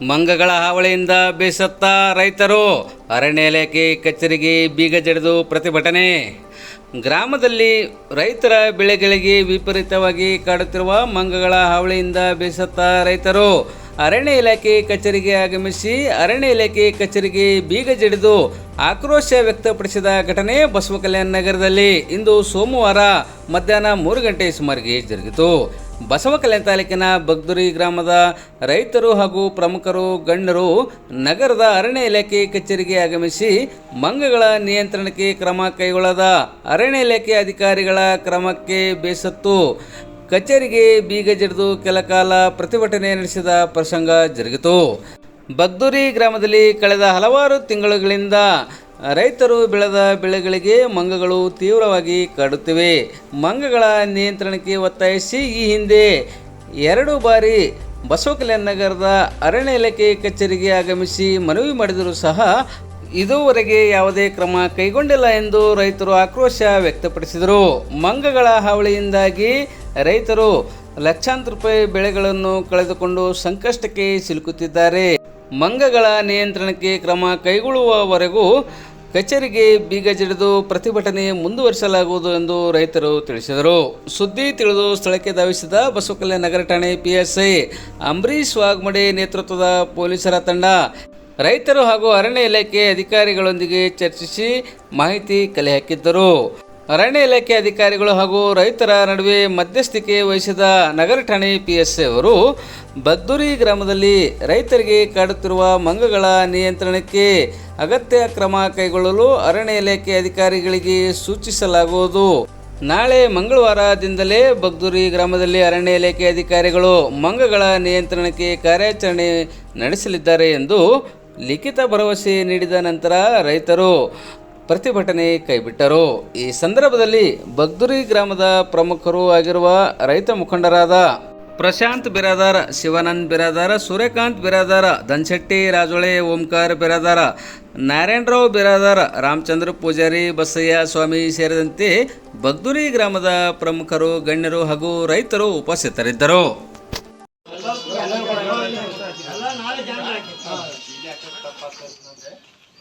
ಮಂಗಗಳ ಹಾವಳಿಯಿಂದ ಬೇಸತ್ತ ರೈತರು. ಅರಣ್ಯ ಇಲಾಖೆ ಕಚೇರಿಗೆ ಬೀಗ ಜಡಿದು ಪ್ರತಿಭಟನೆ. ಗ್ರಾಮದಲ್ಲಿ ರೈತರ ಬೆಳೆಗಳಿಗೆ ವಿಪರೀತವಾಗಿ ಕಾಡುತ್ತಿರುವ ಮಂಗಗಳ ಹಾವಳಿಯಿಂದ ಬೇಸತ್ತ ರೈತರು. ಅರಣ್ಯ ಇಲಾಖೆ ಕಚೇರಿಗೆ ಆಗಮಿಸಿ ಅರಣ್ಯ ಇಲಾಖೆ ಕಚೇರಿಗೆ ಬೀಗ ಜಡಿದು ಆಕ್ರೋಶ ವ್ಯಕ್ತಪಡಿಸಿದ ಘಟನೆ ಬಸವ ಕಲ್ಯಾಣ ನಗರದಲ್ಲಿ ಇಂದು ಸೋಮವಾರ ಮಧ್ಯಾಹ್ನ ಮೂರು ಗಂಟೆ ಸುಮಾರಿಗೆ ಜರುಗಿತು. ಬಸವ ಕಲ್ಯಾಣ ತಾಲೂಕಿನ ಬಗ್ದುರಿ ಗ್ರಾಮದ ರೈತರು ಹಾಗೂ ಪ್ರಮುಖರು, ಗಣ್ಯರು ನಗರದ ಅರಣ್ಯ ಇಲಾಖೆ ಕಚೇರಿಗೆ ಆಗಮಿಸಿ ಮಂಗಗಳ ನಿಯಂತ್ರಣಕ್ಕೆ ಕ್ರಮ ಕೈಗೊಳ್ಳದ. ಅರಣ್ಯ ಇಲಾಖೆ ಅಧಿಕಾರಿಗಳ ಕ್ರಮಕ್ಕೆ ಬೇಸತ್ತು. ಕಚೇರಿಗೆ ಬೀಗ ಜಡಿದು ಕೆಲಕಾಲ ಪ್ರತಿಭಟನೆ ನಡೆಸಿದ ಪ್ರಸಂಗ ಜರುಗಿತು. ಬಗ್ದೂರಿ ಗ್ರಾಮದಲ್ಲಿ ಕಳೆದ ಹಲವಾರು ತಿಂಗಳುಗಳಿಂದ ರೈತರು ಬೆಳೆದ ಬೆಳೆಗಳಿಗೆ ಮಂಗಗಳು ತೀವ್ರವಾಗಿ ಕಾಡುತ್ತಿವೆ. ಮಂಗಗಳ ನಿಯಂತ್ರಣಕ್ಕೆ ಒತ್ತಾಯಿಸಿ ಈ ಹಿಂದೆ ಎರಡು ಬಾರಿ ಬಸವಕಲ್ಯಾಣ ನಗರದ ಅರಣ್ಯ ಇಲಾಖೆ ಕಚೇರಿಗೆ ಆಗಮಿಸಿ ಮನವಿ ಮಾಡಿದರೂ ಸಹ ಇದುವರೆಗೆ ಯಾವುದೇ ಕ್ರಮ ಕೈಗೊಂಡಿಲ್ಲ ಎಂದು ರೈತರು ಆಕ್ರೋಶ ವ್ಯಕ್ತಪಡಿಸಿದರು. ಮಂಗಗಳ ಹಾವಳಿಯಿಂದಾಗಿ ರೈತರು ಲಕ್ಷಾಂತರ ರೂಪಾಯಿ ಬೆಳೆಗಳನ್ನು ಕಳೆದುಕೊಂಡು ಸಂಕಷ್ಟಕ್ಕೆ ಸಿಲುಕುತ್ತಿದ್ದಾರೆ. ಮಂಗಗಳ ನಿಯಂತ್ರಣಕ್ಕೆ ಕ್ರಮ ಕೈಗೊಳ್ಳುವವರೆಗೂ ಕಚೇರಿಗೆ ಬೀಗ ಜಡಿದು ಪ್ರತಿಭಟನೆ ಮುಂದುವರಿಸಲಾಗುವುದು ಎಂದು ರೈತರು ತಿಳಿಸಿದರು. ಸುದ್ದಿ ತಿಳಿದು ಸ್ಥಳಕ್ಕೆ ಧಾವಿಸಿದ ಬಸವಕಲ್ಯಾಣ ನಗರ ಠಾಣೆ ಪಿಎಸ್ಐ ಅಂಬರೀಶ್ ವಾಗ್ಮಡೆ ನೇತೃತ್ವದ ಪೊಲೀಸರ ತಂಡ ರೈತರು ಹಾಗೂ ಅರಣ್ಯ ಇಲಾಖೆ ಅಧಿಕಾರಿಗಳೊಂದಿಗೆ ಚರ್ಚಿಸಿ ಮಾಹಿತಿ ಕಲೆ ಹಾಕಿದ್ದರು. ಅರಣ್ಯ ಇಲಾಖೆ ಅಧಿಕಾರಿಗಳು ಹಾಗೂ ರೈತರ ನಡುವೆ ಮಧ್ಯಸ್ಥಿಕೆ ವಹಿಸಿದ ನಗರ ಠಾಣೆ ಪಿ ಪಿಎಸ್ಐ ಅವರು ಬದ್ದೂರಿ ಗ್ರಾಮದಲ್ಲಿ ರೈತರಿಗೆ ಕಾಡುತ್ತಿರುವ ಮಂಗಗಳ ನಿಯಂತ್ರಣಕ್ಕೆ ಅಗತ್ಯ ಕ್ರಮ ಕೈಗೊಳ್ಳಲು ಅರಣ್ಯ ಇಲಾಖೆ ಅಧಿಕಾರಿಗಳಿಗೆ ಸೂಚಿಸಲಾಗುವುದು. ನಾಳೆ ಮಂಗಳವಾರದಿಂದಲೇ ಬಗ್ದೂರಿ ಗ್ರಾಮದಲ್ಲಿ ಅರಣ್ಯ ಇಲಾಖೆ ಅಧಿಕಾರಿಗಳು ಮಂಗಗಳ ನಿಯಂತ್ರಣಕ್ಕೆ ಕಾರ್ಯಾಚರಣೆ ನಡೆಸಲಿದ್ದಾರೆ ಎಂದು ಲಿಖಿತ ಭರವಸೆ ನೀಡಿದ ನಂತರ ರೈತರು ಪ್ರತಿಭಟನೆ ಕೈಬಿಟ್ಟರು. ಈ ಸಂದರ್ಭದಲ್ಲಿ ಬಗ್ದುರಿ ಗ್ರಾಮದ ಪ್ರಮುಖರು ಆಗಿರುವ ರೈತ ಮುಖಂಡರಾದ ಪ್ರಶಾಂತ್ ಬಿರಾದಾರ, ಶಿವಾನಂದ್ ಬಿರಾದಾರ, ಸೂರ್ಯಕಾಂತ್ ಬಿರಾದಾರ, ಧನ್ಶೆಟ್ಟಿ ರಾಜೊಳೆ, ಓಂಕಾರ ಬಿರಾದಾರ, ನಾರಾಯಣರಾವ್ ಬಿರಾದಾರ, ರಾಮಚಂದ್ರ ಪೂಜಾರಿ, ಬಸಯ್ಯ ಸ್ವಾಮಿ ಸೇರಿದಂತೆ ಬಗ್ದುರಿ ಗ್ರಾಮದ ಪ್ರಮುಖರು, ಗಣ್ಯರು ಹಾಗೂ ರೈತರು ಉಪಸ್ಥಿತರಿದ್ದರು.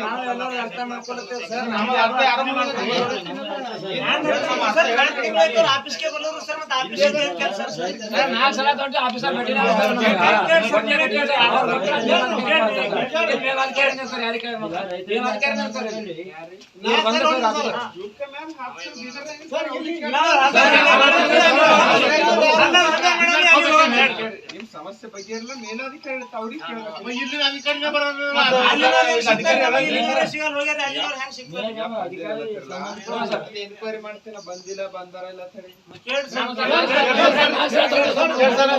ಹಾ? ಅರ್ಥ ಮಾಡ್ಕೊರಿ ಹಾ? ಆಫೀಸ್ಗೆ ಬರೋರು ಸರ್ ಮತ್ತೆ ಆಫೀಸ್ಗೆ ಕೆಲಸ ಸರ್ ನಾಲ್ಕು ಸಲ ದೊಡ್ಡ ಆಫೀಸರ್ ಭೇಟಿ ಇವ್ಕ ಮ್ಯಾಲ್ ಸಮಸ್ಯೆ ಬಗ್ಗೆ ಎಲ್ಲ ಮೇಲಾಧಿಕಾರಿ ಅವ್ರಿಗೆ ಕೇಳ್ಬೇಕು ಇಲ್ಲಿ ಅಧಿಕಾರಿನೇ ಬರೋದು ಎನ್ಕ್ವೈರಿ ಮಾಡ್ತೀನ ಬಂದಿಲ್ಲ ಬಂದಾರ ಇಲ್ಲ ಅಂತ ಹೇಳಿ